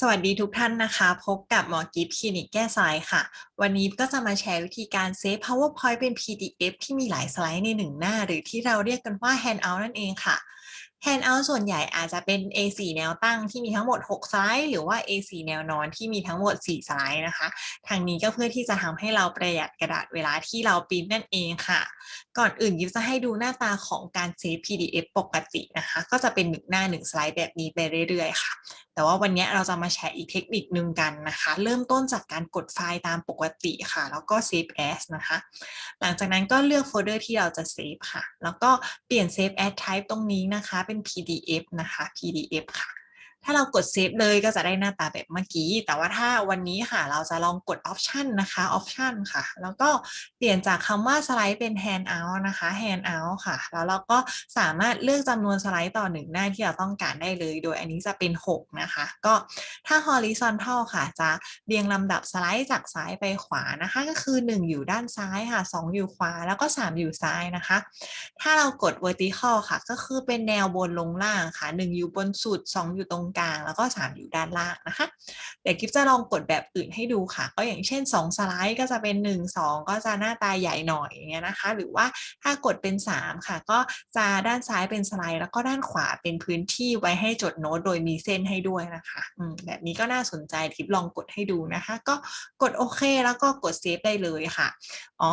สวัสดีทุกท่านนะคะ พบกับหมอกิฟคลินิกแก้สายค่ะ วันนี้ก็จะมาแชร์วิธีการเซฟ PowerPoint เป็น PDF ที่มีหลายสไลด์ในหนึ่งหน้า หรือที่เราเรียกกันว่า Handout นั่นเองค่ะ Handout ส่วนใหญ่อาจจะเป็น A4 แนวตั้งที่มีทั้งหมด 6 สไลด์ หรือว่า A4 แนวนอนที่มีทั้งหมด 4 สไลด์นะคะ ทางนี้ก็เพื่อที่จะทำให้เราประหยัดกระดาษเวลาที่เราปริ้นนั่นเองค่ะ ก่อนอื่นยิบจะให้ดูหน้าตาของการเซฟ PDF ปกตินะคะ ก็จะเป็นหนึ่งหน้าหนึ่งสไลด์แบบนี้ไปเรื่อยๆค่ะ แต่ว่าวันนี้เราจะมาแชร์อีกเทคนิคนึงกันนะคะ เริ่มต้นจากการกดไฟล์ตามปกติค่ะ แล้วก็ save as นะคะ หลังจากนั้นก็เลือกโฟลเดอร์ที่เราจะเซฟค่ะ แล้วก็เปลี่ยน save as type ตรงนี้นะคะ เป็น PDF นะคะ PDF ค่ะ ถ้าเรากดเซฟเลยก็จะได้หน้าตาแบบเมื่อกี้ แต่ว่าถ้าวันนี้ค่ะเราจะลองกด Option นะคะ Option ค่ะ แล้วก็เปลี่ยนจากคำว่าสไลด์เป็น Handout นะคะ Handout ค่ะ แล้วเราก็สามารถเลือกจำนวนสไลด์ต่อหนึ่งหน้าที่เราต้องการได้เลย โดยอันนี้จะเป็น 6 นะคะ ก็ถ้า Horizontal ค่ะ จะเรียงลำดับสไลด์จากซ้ายไปขวานะคะ ก็คือ 1 อยู่ด้านซ้ายค่ะ 2 อยู่ขวา แล้วก็ 3 อยู่ซ้ายนะคะ ถ้าเรากด vertical ค่ะ ก็คือเป็นแนวบนลงล่างค่ะ 1 อยู่บนสุด 2 อยู่ตรงกลาง แล้วก็ 3 อยู่ด้านล่างนะคะ เดี๋ยวกิฟจะลองกดแบบอื่นให้ดูค่ะ ก็อย่างเช่น 2 สไลด์ก็จะเป็น 1 2 ก็จะหน้าตาใหญ่หน่อยอย่างเงี้ยนะคะ หรือว่าถ้ากดเป็น 3 ค่ะ ก็จะด้านซ้ายเป็นสไลด์ แล้วก็ด้านขวาเป็นพื้นที่ไว้ให้จดโน้ตโดยมีเส้นให้ด้วยนะคะอืมแบบนี้ก็น่าสนใจทิปลองกดให้ดูนะคะ ก็กดโอเค แล้วก็กดเซฟได้เลยค่ะอ๋อ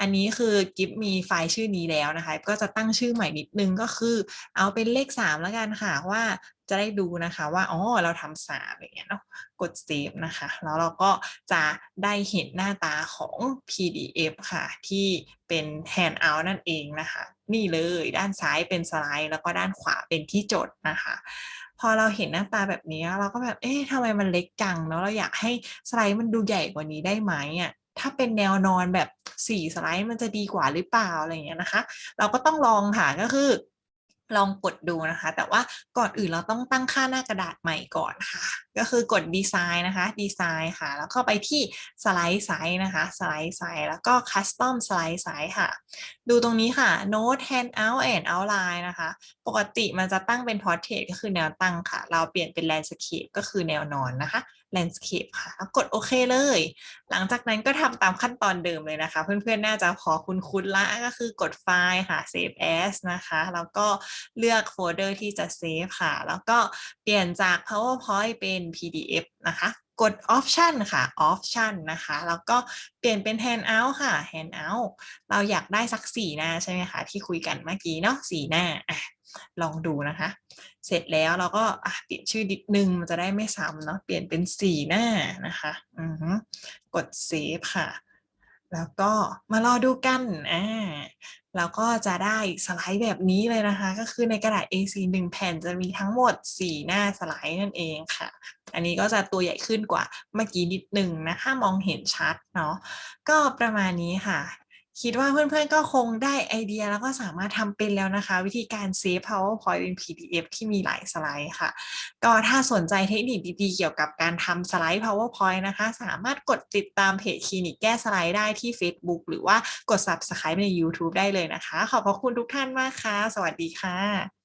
อันนี้คือกิฟมีไฟล์ชื่อนี้แล้วนะคะ ก็จะตั้งชื่อใหม่นิดนึงก็คือ เอาเป็นเลข 3 แล้วกันค่ะว่า จะได้ดูนะคะว่าอ๋อเราทำสามอย่างเงี้ยเนาะกดเซฟนะคะ แล้วเราก็จะได้เห็นหน้าตาของ PDF ค่ะ ที่เป็น Handout นั่นเองนะคะ นี่เลยด้านซ้ายเป็นสไลด์ แล้วก็ด้านขวาเป็นที่จดนะคะ พอเราเห็นหน้าตาแบบนี้เราก็แบบเอ๊ะทำไมมันเล็กจังแล้วเราอยากให้สไลด์มันดูใหญ่กว่านี้ได้ไหมอะถ้าเป็นแนวนอนแบบ 4 สไลด์มันจะดีกว่าหรือเปล่าอะไรอย่างเงี้ยนะคะ เราก็ต้องลองค่ะก็คือ ลองกดดูนะคะ แต่ว่าก่อนอื่นเราต้องตั้งค่าหน้ากระดาษใหม่ก่อนค่ะ ก็คือกดดีไซน์นะคะดีไซน์ค่ะ แล้วเข้าไปที่สไลด์ไซส์นะคะสไลด์ไซส์แล้วก็คัสตอมสไลด์ไซส์ค่ะ ดูตรงนี้ค่ะ Note Handout and Outline นะคะ ปกติมันจะตั้งเป็น Portrait ก็คือแนวตั้งค่ะ เราเปลี่ยนเป็น Landscape ก็คือแนวนอนนะคะ Landscape ค่ะแล้วกดโอเคเลย หลังจากนั้นก็ทำตามขั้นตอนเดิมเลยนะคะ เพื่อนๆ น่าจะพอคุ้นๆละก็คือกดไฟล์ค่ะ save as นะคะ แล้วก็เลือกโฟลเดอร์ที่จะเซฟค่ะ แล้วก็เปลี่ยนจาก PowerPoint เป็น PDF นะคะ กด Option ค่ะ Option นะคะ แล้วก็เปลี่ยนเป็น Handout ค่ะ Handout เราอยากได้สัก4หน้าใช่ไหมคะที่คุยกันเมื่อกี้เนาะ4หน้าอะลองดูนะคะ เสร็จแล้วเราก็เปลี่ยนชื่อนิดนึงมันจะได้ไม่ซ้ำเนาะเปลี่ยนเป็นสี่หน้านะคะอืกดเซฟค่ะ แล้วก็มารอดูกันอ่าแล้วก็จะได้สไลด์แบบนี้เลยนะคะ ก็คือในกระดาษ A4 1แผ่นจะมีทั้งหมด 4 หน้าสไลด์นั่นเองค่ะ อันนี้ก็จะตัวใหญ่ขึ้นกว่าเมื่อกี้นิดนึงนะคะมองเห็นชัดเนาะก็ประมาณนี้ค่ะ คิดว่าเพื่อนๆก็คงได้ไอเดียแล้วก็สามารถทำเป็นแล้วนะคะ วิธีการเซฟ PowerPoint เป็น PDF ที่มีหลายสไลด์ค่ะ ก็ถ้าสนใจเทคนิคดีๆ เกี่ยวกับการทำสไลด์ PowerPoint นะคะ สามารถกดติดตามเพจคลินิกแก้สไลด์ได้ที่ Facebook หรือว่ากด Subscribe ใน YouTube ได้เลยนะคะ ขอบพระคุณทุกท่านมากค่ะ สวัสดีค่ะ